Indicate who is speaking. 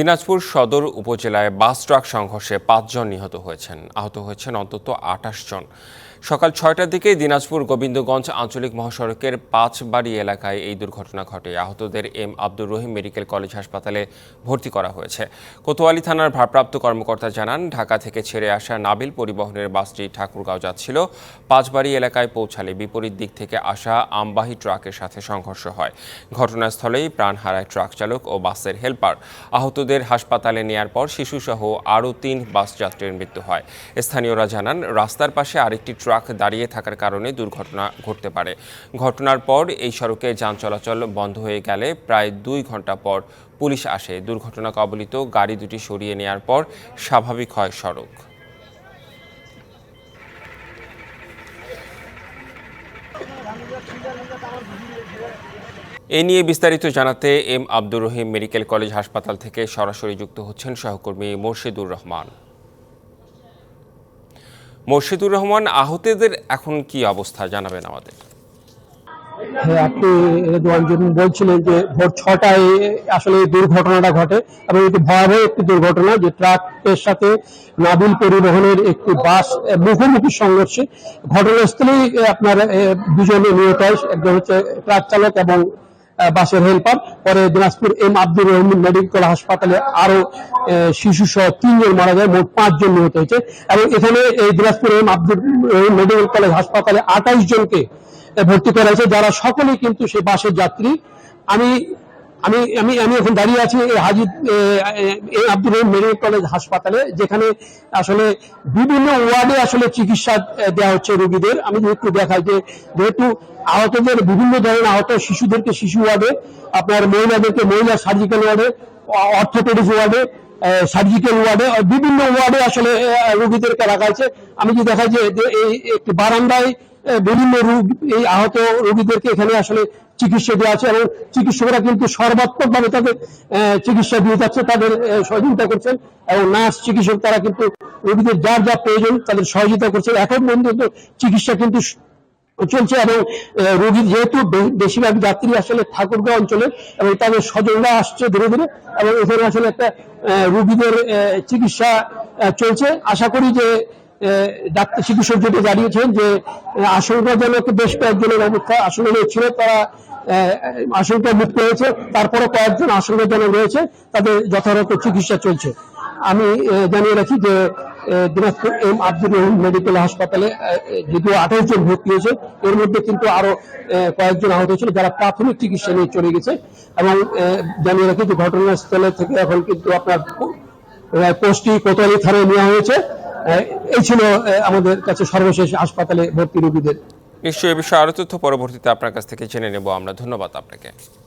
Speaker 1: দিনাজপুর সদর উপজেলায় bus truck সংঘর্ষে পাঁচজন নিহত হয়েছেন আহত হয়েছেন অন্তত আঠাশ জন সকাল ছয়টার দিকে দিনাজপুর গোবিন্দগঞ্জ আঞ্চলিক মহাসড়কের পাঁচবাড়ি এলাকায় এই দুর্ঘটনা ঘটে আহতদের M Abdur Rahim medical college হাসপাতালে ভর্তি করা হয়েছে কোতোয়ালি থানার ভারপ্রাপ্ত কর্মকর্তা জানান ঢাকা থেকে ছেড়ে আসা নাবিল পরিবহনের বাসটি ঠাকুরগাঁও যাচ্ছিল পাঁচবাড়ি এলাকায় পৌঁছালে বিপরীত দিক থেকে আসা আমবাহী ট্রাকের সাথে সংঘর্ষ হয় ঘটনাস্থলেই প্রাণ হারায় ট্রাক চালক ও বাসের হেলপার আহত শিশুদের হাসপাতালে নেয়ার পর শিশুসহ আরও তিন বাস যাত্রীর মৃত্যু হয় স্থানীয়রা জানান রাস্তার পাশে আরেকটি ট্রাক দাঁড়িয়ে থাকার কারণে দুর্ঘটনা ঘটতে পারে ঘটনার পর এই সড়কে যান চলাচল বন্ধ হয়ে গেলে প্রায় দুই ঘন্টা পর পুলিশ আসে দুর্ঘটনা কবলিত গাড়ি দুটি সরিয়ে নেয়ার পর স্বাভাবিক হয় সড়ক এ নিয়ে বিস্তারিত জানাতে M Abdur Rahim medical college হাসপাতাল থেকে সরাসরি যুক্ত হচ্ছেন সহকর্মী মোর্শেদুর রহমান মোর্শেদুর রহমান আহতদের এখন কি অবস্থা জানাবেন আমাদের
Speaker 2: হ্যাঁ, আপনি রেদুয়ান বলছিলেন যে ভোর ছটায় আসলে দুর্ঘটনাটা ঘটে এবং এটি ভয়াবহ একটি দুর্ঘটনা যে ট্রাকের সাথে নাবিল পরিবহনের একটি বাস মুখোমুখি সংঘর্ষে ঘটনাস্থলেই আপনার দুজনে নিহত হয় একজন হচ্ছে ট্রাক চালক এবং বাসের হেলপার পরে দিনাজপুর এম আব্দুর রহমান মেডিকেল হাসপাতালে আরো শিশু সহ তিনজন মারা যায় মোট পাঁচজন নিহত হয়েছে এবং এখানে এই Dinajpur M Abdur Rahim medical college হাসপাতালে আঠাইশ জনকে ভর্তি করা হয়েছে যারা সকলেই কিন্তু সে বাসের যাত্রী আমি আমি আমি আমি এখন দাঁড়িয়ে আছি এই হাজি এই আব্দুল রহিম মেডিকেল কলেজ হাসপাতালে যেখানে আসলে বিভিন্ন ওয়ার্ডে আসলে চিকিৎসা দেওয়া হচ্ছে রোগীদের আমি একটু দেখাই যে যেহেতু আহতদের বিভিন্ন ধরনের আহত শিশুদেরকে শিশু ওয়ার্ডে আপনার মহিলাদেরকে মহিলা সার্জিক্যাল ওয়ার্ডে অর্থোপেডিক ওয়ার্ডে সার্জিক্যাল ওয়ার্ডে বিভিন্ন ওয়ার্ডে আসলে রোগীদেরকে রাখা হয়েছে আমি যদি দেখাই যে এই একটি বারান্দায় বিভিন্ন রোগ এই আহত রোগীদেরকে এখানে আসলে চিকিৎসা দিয়ে আছে এবং চিকিৎসকরা কিন্তু সর্বাত্মক ভাবে তাদের চিকিৎসা দিয়ে যাচ্ছে তাদের সহযোগিতা করছেন এবং নার্স চিকিৎসক তারা কিন্তু রোগীদের যার যা প্রয়োজন তাদের সহযোগিতা করছে এখন পর্যন্ত চিকিৎসা কিন্তু চলছে এবং রোগীর যেহেতু বেশিরভাগ যাত্রী আসলে ঠাকুরগাঁও অঞ্চলে এবং তাদের স্বজনরা আসছে ধীরে ধীরে এবং এখানে আসলে একটা রোগীদের চিকিৎসা চলছে আশা করি যে ডাক্তার চিকিৎসক জানিয়েছেন যে আশঙ্কাজনক বেশ কয়েকজনের অবস্থা তারা মুক্ত হয়েছে তারপরে কয়েকজন আশঙ্কাজনক রয়েছে তাদের যথাযথ চিকিৎসা চলছে আমি জানিয়ে রাখি যে দিনাজপুর এম আব্দুল রহিম মেডিকেল হাসপাতালে যদিও আঠাশ জন ভর্তি হয়েছে এর মধ্যে কিন্তু আরো কয়েকজন আহত হয়েছিল যারা প্রাথমিক চিকিৎসা নিয়ে চলে গেছে এবং জানিয়ে রাখি যে ঘটনাস্থলে থেকে এখন কিন্তু আপনার পোস্টটি কোতালি থানায় নেওয়া হয়েছে এই ছিল আমাদের কাছে সর্বশেষ হাসপাতালে ভর্তি রোগীদের
Speaker 1: নিশ্চয়ই এ বিষয়ে আরও তথ্য পরবর্তীতে আপনার কাছ থেকে জেনে নেব আমরা ধন্যবাদ আপনাকে